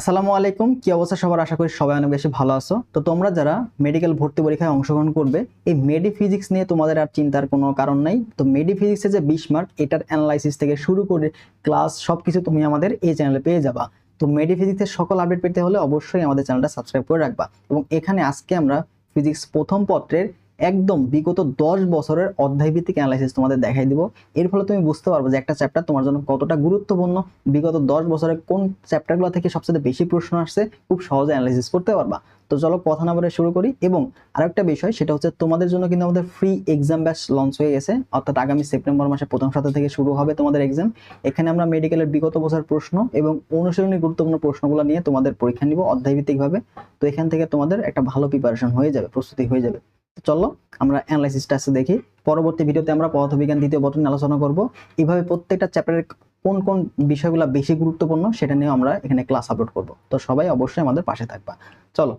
আসসালামু আলাইকুম। কি অবস্থা সবার? আশা করি সবাই অনেক বেশি ভালো আছো। তো তোমরা যারা মেডিকেল ভর্তি পরীক্ষায় অংশগ্রহণ করবে, এই মেডি ফিজিক্স নিয়ে তোমাদের আর চিন্তার কোনো কারণ নাই। তো মেডি ফিজিক্সের যে বিশ মার্ক এটার অ্যানালাইসিস থেকে শুরু করে ক্লাস সব কিছু তুমি আমাদের এই চ্যানেলে পেয়ে যাবা। তো মেডি ফিজিক্সের সকল আপডেট পেতে হলে অবশ্যই আমাদের চ্যানেলটা সাবস্ক্রাইব করে রাখবা। এবং এখানে আজকে আমরা ফিজিক্স প্রথম পত্রের একদম বিগত দশ বছরের অধ্যায়ভিত্তিক অ্যানালাইসিস তোমাদের দেখাই দিব। এর ফলে তুমি বুঝতে পারব যে একটা চ্যাপ্টার তোমার জন্য কতটা গুরুত্বপূর্ণ। বিগত দশ বছরের কোন চ্যাপ্টারগুলো থেকে সবচেয়ে বেশি প্রশ্ন আসছে, খুব সহজে অ্যানালাইসিস করতে পারবা। তো চলো কথা না বলে শুরু করি এবং আরেকটা বিষয়, সেটা হচ্ছে তোমাদের জন্য কিন্তু আমাদের ফ্রি এক্সাম ব্যাচ লঞ্চ হয়ে গেছে। অর্থাৎ আগামী সেপ্টেম্বর মাসে প্রথম সপ্তাহ থেকে শুরু হবে তোমাদের এক্সাম এখানে আমরা মেডিকেলের বিগত বছর প্রশ্ন এবং অনুশীলনী গুরুত্বপূর্ণ প্রশ্নগুলো নিয়ে তোমাদের পরীক্ষা নিব অধ্যায়ভিত্তিকভাবে। তো এখান থেকে তোমাদের একটা ভালো প্রিপারেশন হয়ে যাবে, প্রস্তুতি হয়ে যাবে। চলো আমরা অ্যানালাইসিসটা আছে দেখি। পরবর্তী ভিডিওতে আমরা পদার্থবিজ্ঞান দ্বিতীয় বটন আলোচনা করব। এইভাবে প্রত্যেকটা চ্যাপ্টারের কোন কোন বিষয়গুলো বেশি গুরুত্বপূর্ণ সেটা নিয়ে আমরা এখানে ক্লাস আপলোড করব। তো সবাই অবশ্যই আমাদের পাশে থাকবা। চলো।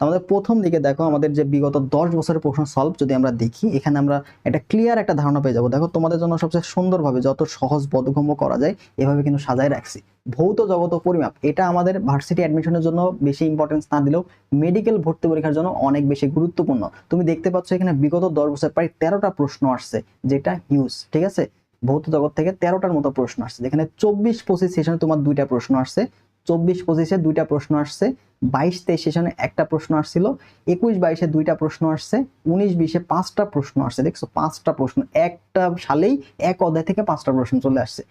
আমাদের প্রথম দিকে দেখো আমাদের যে বিগত দশ বছরের প্রশ্ন সলভ যদি আমরা দেখি, এখানে আমরা একটা ক্লিয়ার একটা ধারণা পেয়ে যাব। দেখো তোমাদের জন্য সবচেয়ে সুন্দরভাবে যত সহজ বোধগম্য করা যায়, এভাবে কিন্তু সাজায় রাখছি। ভৌত জগত পরিমাপ, এটা আমাদের ভার্সিটি অ্যাডমিশনের জন্য বেশি ইম্পর্টেন্স না দিলেও মেডিকেল ভর্তি পরীক্ষার জন্য অনেক বেশি গুরুত্বপূর্ণ। তুমি দেখতে পাচ্ছ এখানে বিগত দশ বছর প্রায় তেরোটা প্রশ্ন আসছে, যেটা হিউজ ঠিক আছে? ভৌত জগৎ থেকে তেরোটার মতো প্রশ্ন আসছে। যেখানে চব্বিশ পঁচিশ সেশনে তোমার দুইটা প্রশ্ন আসছে, চব্বিশ পঁচিশে দুইটা প্রশ্ন আসছে বাইশ তেইশ সেশনে একটা প্রশ্ন আসছিল, একুশ বাইশে দুইটা প্রশ্ন আসছে, উনিশ বিশে পাঁচটা প্রশ্ন আসছে, দেখছ, পাঁচটা প্রশ্ন, একটা সালেই এক অধ্যায় থেকে পাঁচটা প্রশ্ন চলে আসছে।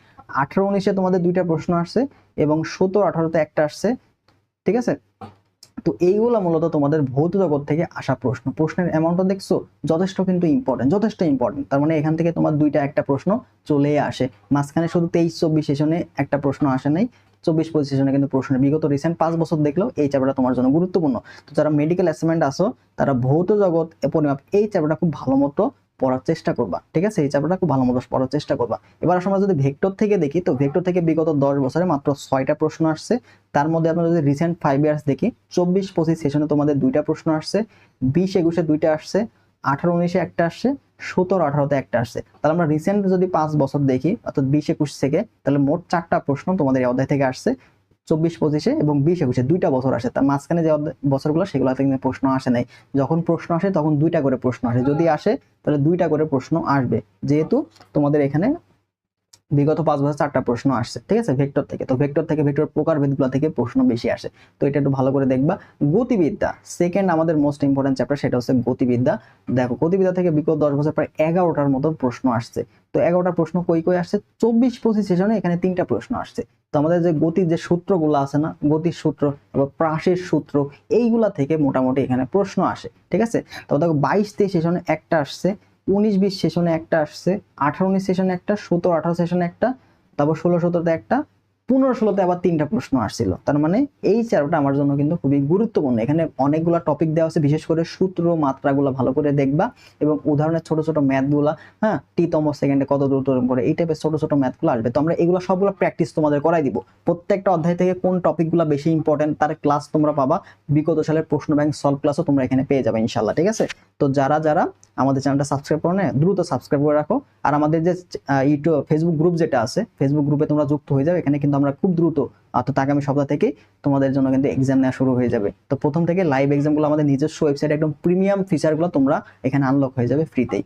আঠারো উনিশে তোমাদের দুইটা প্রশ্ন আসছে এবং সতেরো আঠারোতে একটা আসছে, ঠিক আছে? তো এইগুলো মূলত তোমাদের ভৌত জগৎ থেকে আসা প্রশ্ন। প্রশ্নের অ্যামাউন্টটা দেখছ, যথেষ্ট কিন্তু ইম্পর্টেন্ট যথেষ্ট ইম্পর্টেন্ট তার মানে এখান থেকে তোমার দুইটা একটা প্রশ্ন চলে আসে। মাঝখানে শুধু তেইশ চব্বিশ সেশনে একটা প্রশ্ন আসে নাই চব্বিশ পঁচিশ সেশনে কিন্তু প্রশ্ন বিগত রিসেন্ট পাঁচ বছর দেখলেও এই চ্যাপ্টারটা তোমার জন্য গুরুত্বপূর্ণ। তো যারা মেডিকেল অ্যাসাইনমেন্ট আসো তারা ভৌত জগৎ পরিমাপ এই চ্যাপ্টারটা খুব ভালো মতো পড়ার চেষ্টা করবা, ঠিক আছে? এই চ্যাপ্টারটা খুব ভালো মতো পড়ার চেষ্টা করবা। এবার আমরা যদি ভেক্টর থেকে দেখি, তো ভেক্টর থেকে বিগত দশ বছরে মাত্র ছয়টা প্রশ্ন আসছে। তার মধ্যে আমরা যদি রিসেন্ট ফাইভ ইয়ার্স দেখি, চব্বিশ পঁচিশ সেশনে তোমাদের দুইটা প্রশ্ন আসছে, বিশ একুশে দুইটা আসছে আঠারো উনিশে একটা আসছে, সতেরো আঠারোতে একটা আসছে। তাহলে আমরা রিসেন্ট যদি পাঁচ বছর দেখি, অর্থাৎ বিশ একুশ থেকে, তাহলে মোট চারটা প্রশ্ন তোমাদের এই অধ্যায় থেকে আসছে, চব্বিশ পঁচিশে এবং বিশ একুশে, দুইটা বছর আসে। তার মাঝখানে যে বছরগুলো সেগুলো কিন্তু প্রশ্ন আসে নাই। যখন প্রশ্ন আসে, তখন দুইটা করে প্রশ্ন আসে। যদি আসে, তাহলে দুইটা করে প্রশ্ন আসবে। যেহেতু তোমাদের এখানে বিগত পাঁচ বছর চারটা প্রশ্ন আসছে, ঠিক আছে? ভেক্টর থেকে। তো ভেক্টর থেকে ভেক্টর প্রকারভেদগুলো থেকে প্রশ্ন বেশি আসে। তো এটা একটু ভালো করে দেখবা। গতিবিদ্যা সেকেন্ড আমাদের মোস্ট ইম্পর্টেন্ট চ্যাপ্টার সেটা হচ্ছে গতিবিদ্যা। দেখো, গতিবিদ্যা থেকে বিগত দশ বছর প্রায় এগারোটার মতো প্রশ্ন আসছে। তো এগারোটা প্রশ্ন কই কই আসছে? চব্বিশ পঁচিশ সেশনে এখানে তিনটা প্রশ্ন আসছে। তো আমাদের যে গতির যে সূত্রগুলো আছে না, গতির সূত্র এবং প্রাসের সূত্র, এইগুলা থেকে মোটামুটি এখানে প্রশ্ন আসে, ঠিক আছে? তো দেখো, বাইশ তেইশ সেশনে একটা আসছে। উনিশ বিশ সেশনে একটা আসছে, আঠারো উনিশ সেশনে একটা, সতেরো আঠারো সেশনে একটা, তারপর ষোলো সতেরোতে একটা পনেরো ষোলোতে আবার তিনটা প্রশ্ন আসছিল। তার মানে এই চ্যাপ্টারটা আমার জন্য কিন্তু খুবই গুরুত্বপূর্ণ। এখানে অনেকগুলো টপিক দেওয়া আছে, বিশেষ করে সূত্র, মাত্রাগুলো ভালো করে দেখবা এবং উদাহরণের ছোট ছোট ম্যাথগুলো হ্যাঁ টিতম সেকেন্ডে কত দূর তরম করে, এই টাইপের ছোট ছোট ম্যাথগুলো আসবে। তো আমরা এগুলো সবগুলো প্র্যাকটিস তোমাদের করাই দিব। প্রত্যেকটা অধ্যায় থেকে কোন টপিকগুলো বেশি ইম্পর্টেন্ট তার ক্লাস তোমরা পাবা। বিগত সালের প্রশ্ন ব্যাংক সলভ ক্লাসও তোমরা এখানে পেয়ে যাবে ইনশাল্লাহ ঠিক আছে? তো যারা যারা আমাদের চ্যানেলটা সাবস্ক্রাইব করো না, দ্রুত সাবস্ক্রাইব করে রাখো। আর আমাদের যে ইউটিউব ফেসবুক গ্রুপ যেটা আছে ফেসবুক গ্রুপে তোমরা যুক্ত হয়ে যাবে। এখানে কিন্তু আমরা খুব দ্রুত অর্থাৎ আগামী সপ্তাহ থেকে তোমাদের জন্য কিন্তু এক্সাম নেওয়া শুরু হয়ে যাবে। তো প্রথম থেকে লাইভ এক্সামগুলো আমাদের নিজস্ব ওয়েবসাইটে একদম প্রিমিয়াম ফিচারগুলো তোমরা এখানে আনলক হয়ে যাবে ফ্রিতেই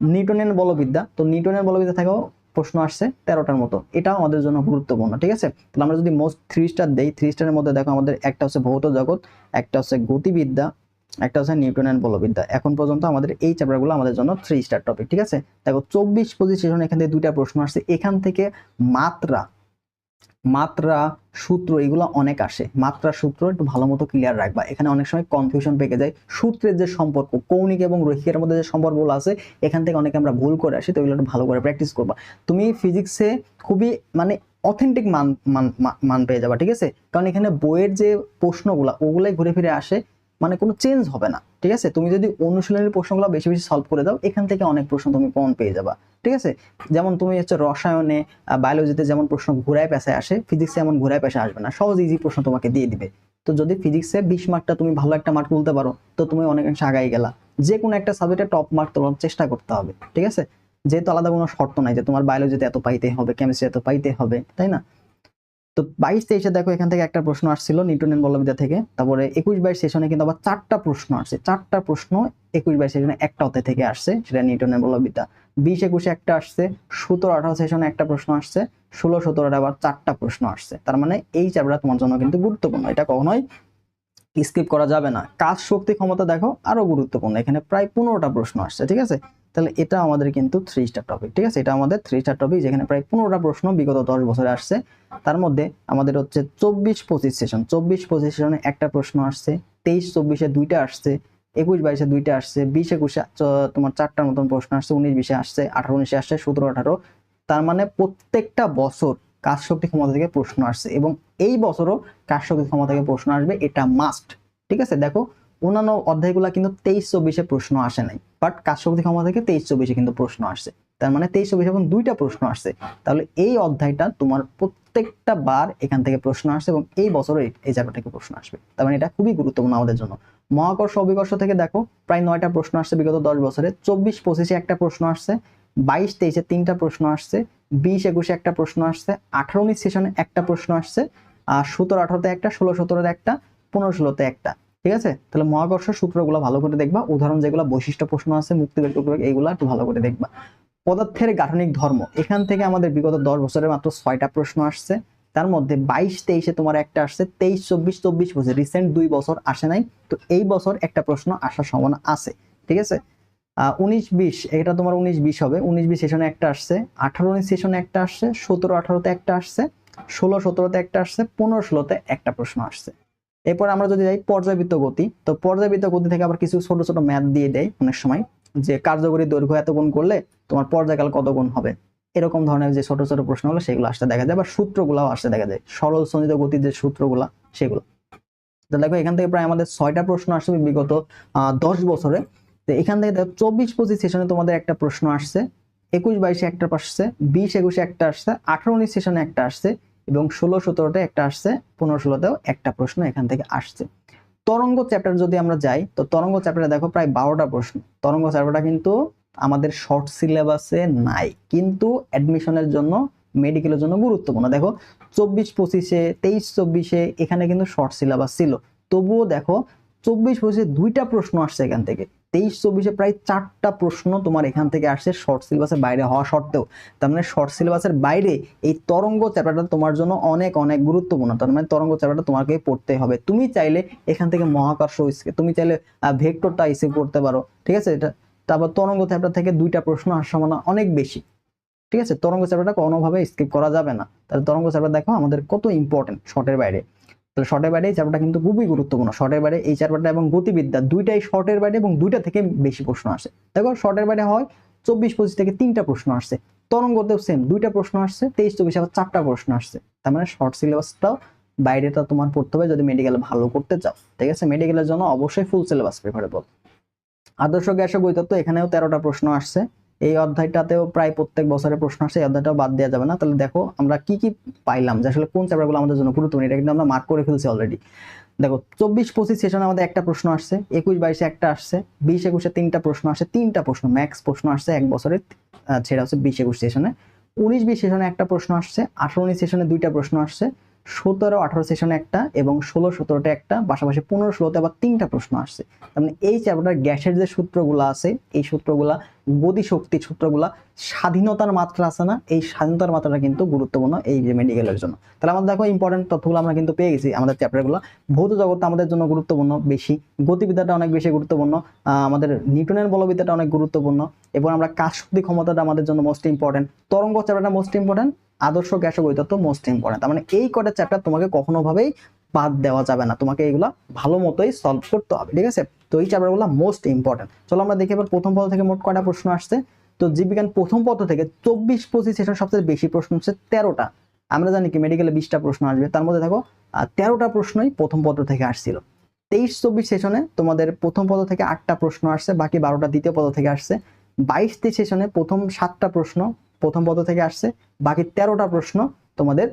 নিউটনের বলবিদ্যা, তো নিউটনের বলবিদ্যা থেকেও প্রশ্ন আসছে তেরোটার মতো। এটাও আমাদের জন্য গুরুত্বপূর্ণ, ঠিক আছে? তাহলে আমরা যদি মোস্ট থ্রি স্টার দেই থ্রি স্টারের মধ্যে দেখো আমাদের একটা হচ্ছে ভৌত জগৎ, একটা হচ্ছে গতিবিদ্যা, একটা হচ্ছে নিউটন অ্যান্ড বলবিদ্যা। এখন পর্যন্ত আমাদের এই চ্যাপ্টারগুলো আমাদের জন্য থ্রি স্টার টপিক ঠিক আছে? দেখো, চব্বিশ পঁচিশ সেশন এখান থেকে দুইটা প্রশ্ন আসছে। এখান থেকে মাত্রা মাত্রা, সূত্র, এগুলো অনেক আসে। মাত্রা, সূত্র একটু ভালো মতো ক্লিয়ার রাখবা। এখানে অনেক সময় কনফিউশন পেকে যায়। সূত্রের যে সম্পর্ক, কৌণিক এবং রৈখিকের মধ্যে যে সম্পর্কগুলো আছে, এখান থেকে অনেকে আমরা ভুল করে আসি, তো এগুলো একটু ভালো করে প্র্যাকটিস করবা। তুমি ফিজিক্সে খুবই মানে অথেন্টিক মান মান মান পেয়ে যাবা, ঠিক আছে? কারণ এখানে বইয়ের যে প্রশ্নগুলো, ওগুলাই ঘুরে ফিরে আসে। মানে কোনো চেঞ্জ হবে না, ঠিক আছে? তুমি যদি অনুশীলনের প্রশ্নগুলো বেশি বেশি সলভ করে দাও, এখান থেকে অনেক প্রশ্ন তুমি কমন পেয়ে যাবা, ঠিক আছে? যেমন তুমি হচ্ছে রসায়নে বায়োলজিতে যেমন প্রশ্ন ঘুরায় পেশায় আসে ফিজিক্সে এমন ঘুরায় পেশায় আসবে না, সহজ ইজি প্রশ্ন তোমাকে দিয়ে দিবে। তো যদি ফিজিক্সে বিশ মার্কটা তুমি ভালো একটা মার্ক তুলতে পারো, তো তুমি অনেকাংশে আগাই গেলা। যে কোনো একটা সাবজেক্টে টপ মার্ক তোলার চেষ্টা করতে হবে, ঠিক আছে? যেহেতু আলাদা কোনো শর্ত নাই যে তোমার বায়োলজিতে এত পাইতে হবে কেমিস্ট্রি এত পাইতে হবে, তাই না? তো বাইশ তেইশে দেখো এখান থেকে একটা প্রশ্ন আসছিল নিউটনের বলবিদ্যা থেকে। তারপরে একুশ বাইশ সেশনে কিন্তু আবার চারটা প্রশ্ন আসছে। চারটা প্রশ্ন একুশ বাইশ সেশনে একটা অধ্যায় থেকে আসছে, সেটা নিউটনের বলবিদ্যা বিশ একুশে একটা আসছে, সতেরো আঠারো সেশনে একটা প্রশ্ন আসছে, ষোলো সতেরোটা আবার চারটা প্রশ্ন আসছে। তার মানে এই চ্যাপ্টার তোমার জন্য কিন্তু গুরুত্বপূর্ণ। এটা কখনোই স্কিপ করা যাবে না। কাজ শক্তি ক্ষমতা দেখো আরও গুরুত্বপূর্ণ। এখানে প্রায় পনেরোটা প্রশ্ন আসছে, ঠিক আছে? তাহলে এটা আমাদের কিন্তু থ্রি স্টার টপিক ঠিক আছে? এটা আমাদের থ্রি স্টার টপিক যেখানে প্রায় পনেরোটা প্রশ্ন বিগত দশ বছরে আসছে। তার মধ্যে আমাদের হচ্ছে চব্বিশ পঁচিশ সেশন চব্বিশ পঁচিশ সেশনে একটা প্রশ্ন আসছে, তেইশ, চব্বিশে দুইটা আসছে, একুশ, বাইশে দুইটা আসছে, বিশ, একুশে তোমার চারটার মতন প্রশ্ন আসছে, উনিশ, বিশে আসছে, আঠারো, উনিশে আসছে, সতেরো, আঠারো। তার মানে প্রত্যেকটা বছর কাজ শক্তি ক্ষমতা থেকে প্রশ্ন আসছে এবং এই বছরও কাজ শক্তি ক্ষমতা থেকে প্রশ্ন আসবে এটা মাস্ট ঠিক আছে? দেখো অন্যান্য অধ্যায়গুলো কিন্তু তেইশ চব্বিশে প্রশ্ন আসে নাই। বাট কাজ শক্তি ক্ষমতা থেকে তেইশ চব্বিশে কিন্তু প্রশ্ন আসছে। তার মানে তেইশ চব্বিশে এবং দুইটা প্রশ্ন আসছে। তাহলে এই অধ্যায়টা তোমার প্রত্যেকটা বার এখান থেকে প্রশ্ন আসছে এবং এই বছরে এই জায়গা থেকে প্রশ্ন আসবে। তার মানে এটা খুবই গুরুত্বপূর্ণ আমাদের জন্য। মহাকর্ষ অবিকর্ষ থেকে দেখো, প্রায় নয়টা প্রশ্ন আসছে বিগত দশ বছরে। চব্বিশ পঁচিশে একটা প্রশ্ন আসছে বাইশ তেইশে তিনটা প্রশ্ন আসছে বিশ একুশে একটা প্রশ্ন আসছে আঠারো উনিশ সেশনে একটা প্রশ্ন আসছে, আর সতেরো আঠারোতে একটা ষোলো সতেরোতে একটা পনেরো ষোলোতে একটা। ঠিক আছে? তাহলে মহাকর্ষ সূত্রগুলো ভালো করে দেখবা। উদাহরণ যেগুলো বৈশিষ্ট্য প্রশ্ন আছে, মুক্তি বের এইগুলো একটু ভালো করে দেখবা। পদার্থের গাঠনিক ধর্ম। এখান থেকে আমাদের বিগত দশ বছরের মাত্র ছয়টা প্রশ্ন আসছে। তার মধ্যে বাইশ, তেইশে তোমার একটা আসছে, তেইশ, চব্বিশ চব্বিশ বছর। রিসেন্ট দুই বছর আসে নাই। তো এই বছর একটা প্রশ্ন আসার সম্ভাবনা আছে। ঠিক আছে? উনিশ, বিশ, এটা তোমার উনিশ, বিশ হবে। উনিশ, বিশ সেশনে একটা আসছে। আঠারো, উনিশ সেশনে একটা আসছে। সতেরো, আঠারোতে একটা আসছে। ষোলো, সতেরোতে একটা আসছে। পনেরো, ষোলোতে একটা প্রশ্ন আসছে। এরপর আমরা যদি যাই পর্যাবৃত্ত গতি, তো পর্যাবৃত্ত গতি থেকে আবার কিছু ছোট ছোট ম্যাথ দিয়ে দেয় অনেক সময়, যে কার্যকরী দৈর্ঘ্য এত গুণ করলে তোমার পর্যায়কাল কত গুণ হবে? এরকম ধরনের যে ছোট ছোট প্রশ্নগুলো সেগুলো আসতে দেখা যায় বা সূত্রগুলাও আসতে দেখা যায়, সরল সঞ্চিত গতির যে সূত্রগুলা সেগুলো। তো দেখো এখান থেকে প্রায় আমাদের ছয়টা প্রশ্ন আসবে বিগত দশ বছরে। তো এখান থেকে দেখো চব্বিশ পঁচিশ সেশনে তোমাদের একটা প্রশ্ন আসছে, একুশ বাইশে একটা আসছে, বিশ একুশে একটা আসছে, আঠারো উনিশ সেশনে একটা আসছে এবং ষোলো সতেরোতে একটা আসছে, পনেরো, ষোলোতেও একটা প্রশ্ন এখান থেকে আসছে। তরঙ্গ চ্যাপ্টার যদি আমরা যাই, তো তরঙ্গ চ্যাপ্টারে দেখো প্রায় বারোটা প্রশ্ন। তরঙ্গ চ্যাপ্টারটা কিন্তু আমাদের শর্ট সিলেবাসে নাই, কিন্তু অ্যাডমিশনের জন্য মেডিকেলের জন্য গুরুত্বপূর্ণ। দেখো, চব্বিশ পঁচিশে, তেইশ চব্বিশে এখানে কিন্তু শর্ট সিলেবাস ছিল। তবুও দেখো, চব্বিশ পঁচিশে দুইটা প্রশ্ন আসছে এখান থেকে। তেইশ চব্বিশে প্রায় চারটা প্রশ্ন তোমার এখান থেকে আসছে শর্ট সিলেবাসের বাইরে হওয়া সত্ত্বেও। তার মানে শর্ট সিলেবাসের বাইরে এই তরঙ্গ চ্যাপ্টারটা তোমার জন্য অনেক অনেক গুরুত্বপূর্ণ। তার মানে তরঙ্গ চ্যাপ্টারটা তোমাকে পড়তে হবে। তুমি চাইলে এখান থেকে মহাকর্ষ তুমি চাইলে ভেক্টরটা ইসে করতে পারো। ঠিক আছে? এটা, তারপর তরঙ্গ চ্যাপ্টার থেকে দুইটা প্রশ্ন আসার সম্ভাবনা অনেক বেশি। ঠিক আছে? তরঙ্গ চ্যাপ্টারটা কোনোভাবে স্কিপ করা যাবে না। তাহলে তরঙ্গ চ্যাপ্টার দেখো আমাদের কত ইম্পর্টেন্ট শর্টের বাইরে। তাহলে শর্টের বাইরে এই চ্যাপ্টারটা কিন্তু খুবই গুরুত্বপূর্ণ। শর্টের বাইরে এই চ্যাপ্টারটা এবং গতিবিদ্যা দুইটাই শর্টের বাইরে এবং দুইটা থেকে বেশি প্রশ্ন আসে। দেখো শর্টের বাইরে হয় চব্বিশ, পঁচিশ থেকে তিনটা প্রশ্ন আসছে। তরঙ্গতেও সেম দুইটা প্রশ্ন আসছে, তেইশ, চব্বিশ আবার চারটা প্রশ্ন আসছে। তার মানে শর্ট সিলেবাসটাও বাইরেটা তোমার পড়তে হবে যদি মেডিকেল ভালো করতে চাও। ঠিক আছে? মেডিকেলের জন্য অবশ্যই ফুল সিলেবাস প্রিফারেবল আদর্শ গ্যাস ও বৈতত্ত্ব এখানেও তেরোটা প্রশ্ন আসছে। এই অধ্যায়টাতেও প্রায় প্রত্যেক বছরের প্রশ্ন আসছে এই অধ্যায়টাও বাদ দেওয়া যাবে না। তাহলে দেখো আমরা কি কি পাইলাম যে আসলে কোন চ্যাপ্টারগুলো আমাদের জন্য গুরুত্বপূর্ণ, এটা কিন্তু আমরা মার্ক করে ফেলছি অলরেডি দেখো, চব্বিশ পঁচিশ সেশনে আমাদের একটা প্রশ্ন আসছে, একুশ বাইশে একটা আসছে, বিশ একুশে তিনটা প্রশ্ন আসছে তিনটা প্রশ্ন ম্যাক্স প্রশ্ন আসছে এক বছরে সেটা হচ্ছে বিশ একুশ সেশনে উনিশ বিশ সেশনে একটা প্রশ্ন আসছে, আঠারো উনিশ সেশনে দুইটা প্রশ্ন আসছে সতেরো, আঠারো সেশনে একটা এবং ষোলো, সতেরোটা একটা, পাশাপাশি পনেরো, ষোলোতে আবার তিনটা প্রশ্ন আসছে। তার মানে এই চ্যাপ্টার গ্যাসের যে সূত্রগুলো আছে, এই সূত্রগুলা গতি শক্তি সূত্রগুলা, স্বাধীনতার মাত্রা আছে না, এই স্বাধীনতার মাত্রাটা কিন্তু গুরুত্বপূর্ণ এই যে মেডিকেলের জন্য। তাহলে আমাদের দেখো ইম্পর্টেন্ট তথ্যগুলো আমরা কিন্তু পেয়ে গেছি আমাদের চ্যাপ্টারগুলো ভৌত জগৎ আমাদের জন্য গুরুত্বপূর্ণ, বেশি গতিবিদ্যাটা অনেক বেশি গুরুত্বপূর্ণ আমাদের নিউটনের বলবিদ্যাটা অনেক গুরুত্বপূর্ণ, এবং আমরা কাজ শক্তি ক্ষমতাটা আমাদের জন্য মোস্ট ইম্পর্টেন্ট তরঙ্গ চ্যাপ্টারটা মোস্ট ইম্পর্টেন্ট আদর্শ গ্যাস ও বৈতত্ব মোস্ট ইম্পর্টেন্ট মানে এই কটা চ্যাপ্টার তোমাকে কখনোভাবেই বাদ দেওয়া যাবে না। তোমাকে এইগুলা ভালো মতোই সলভ করতে হবে, ঠিক আছে? তো এই চ্যাপ্টারগুলো মোস্ট ইম্পর্টেন্ট চলো আমরা দেখি এবার প্রথম পদ থেকে মোট কয়টা প্রশ্ন আসছে। তো জীববিজ্ঞান প্রথম পদ থেকে চব্বিশ, পঁচিশ সেশন সবচেয়ে বেশি প্রশ্ন হচ্ছে তেরোটা। আমরা জানি কি মেডিকেলে বিশটা প্রশ্ন আসবে। তার মধ্যে দেখো তেরোটা প্রশ্নই প্রথম পত্র থেকে আসছিল। তেইশ, চব্বিশ সেশনে তোমাদের প্রথম পদ থেকে আটটা প্রশ্ন আসছে, বাকি বারোটা দ্বিতীয় পদ থেকে আসছে। বাইশ তেইশ সেশনে প্রথম সাতটা প্রশ্ন প্রথম পদ থেকে আসছে। বাকি তেরোটা প্রশ্ন তোমাদের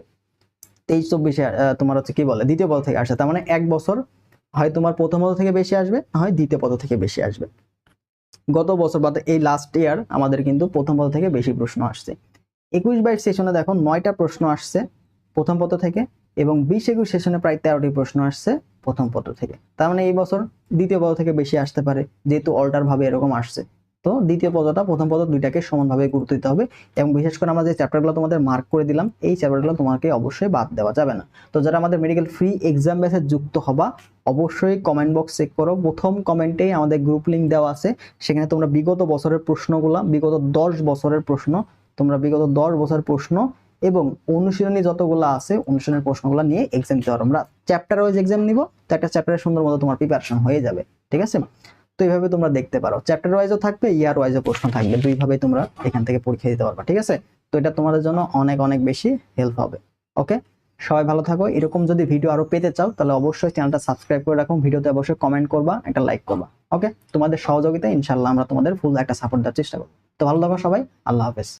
তেইশ, চব্বিশে তোমার হচ্ছে কি বলে, দ্বিতীয় পদ থেকে আসছে। তার মানে এক বছর হয় তোমার প্রথম পদ থেকে বেশি আসবে, না হয় দ্বিতীয় পদ থেকে বেশি আসবে। গত বছর বা এই লাস্ট ইয়ার আমাদের কিন্তু প্রথম পদ থেকে বেশি প্রশ্ন আসছে। একুশ বাইশ সেশনে দেখো নয়টা প্রশ্ন আসছে প্রথম পত্র থেকে এবং বিশ একুশ সেশনে প্রায় তেরোটি প্রশ্ন আসছে প্রথম পত্র থেকে। তার মানে এই বছর দ্বিতীয় পত্র থেকে বেশি আসতে পারে, যেহেতু অল্টার ভাবে এরকম আসছে। তো দ্বিতীয় পদটা প্রথম পদ দুইটাকে সমানভাবে গুরুত্ব দিতে হবে এবং বিশেষ করে আমরা যে চ্যাপ্টারগুলো তোমাদের মার্ক করে দিলাম, এই চ্যাপ্টারগুলো তোমাকে অবশ্যই বাদ দেওয়া যাবে না। তো যারা আমাদের মেডিকেল ফ্রি এক্সাম ব্যাচে যুক্ত হবা, অবশ্যই কমেন্ট বক্স চেক করো। প্রথম কমেন্টেই আমাদের গ্রুপ লিঙ্ক দেওয়া আছে। সেখানে তোমরা বিগত বছরের প্রশ্নগুলো, বিগত দশ বছরের প্রশ্ন, তোমরা বিগত দশ বছরের প্রশ্ন এবং অনুশীলনী যতগুলো আছে, অনুশীলনের প্রশ্নগুলো নিয়ে এক্সাম দিতে পারো। আমরা চ্যাপ্টার ওয়াইজ এক্সাম নিব, তো একটা চ্যাপ্টারের সুন্দর মতো তোমার প্রিপারেশন হয়ে যাবে। ঠিক আছে? তো এইভাবে তোমরা দেখতে পারো। চ্যাপ্টার ওয়াইজও থাকবে ইয়ার ওয়াইজও প্রশ্ন থাকবে। দুইভাবে তোমরা এখান থেকে পরীক্ষা দিতে পারবা, ঠিক আছে? তো এটা তোমাদের জন্য অনেক অনেক বেশি হেল্প হবে ওকে সবাই ভালো থাকো। এরকম যদি ভিডিও আরও পেতে চাও, তাহলে অবশ্যই চ্যানেলটা সাবস্ক্রাইব করে রাখো। ভিডিওতে অবশ্যই কমেন্ট করবা, একটা লাইক করবা ওকে তোমাদের সহযোগিতা ইনশাল্লাহ আমরা তোমাদের ফুল একটা সাপোর্ট দেওয়ার চেষ্টা করব। তো ভালো থাকো সবাই, আল্লাহ হাফেজ।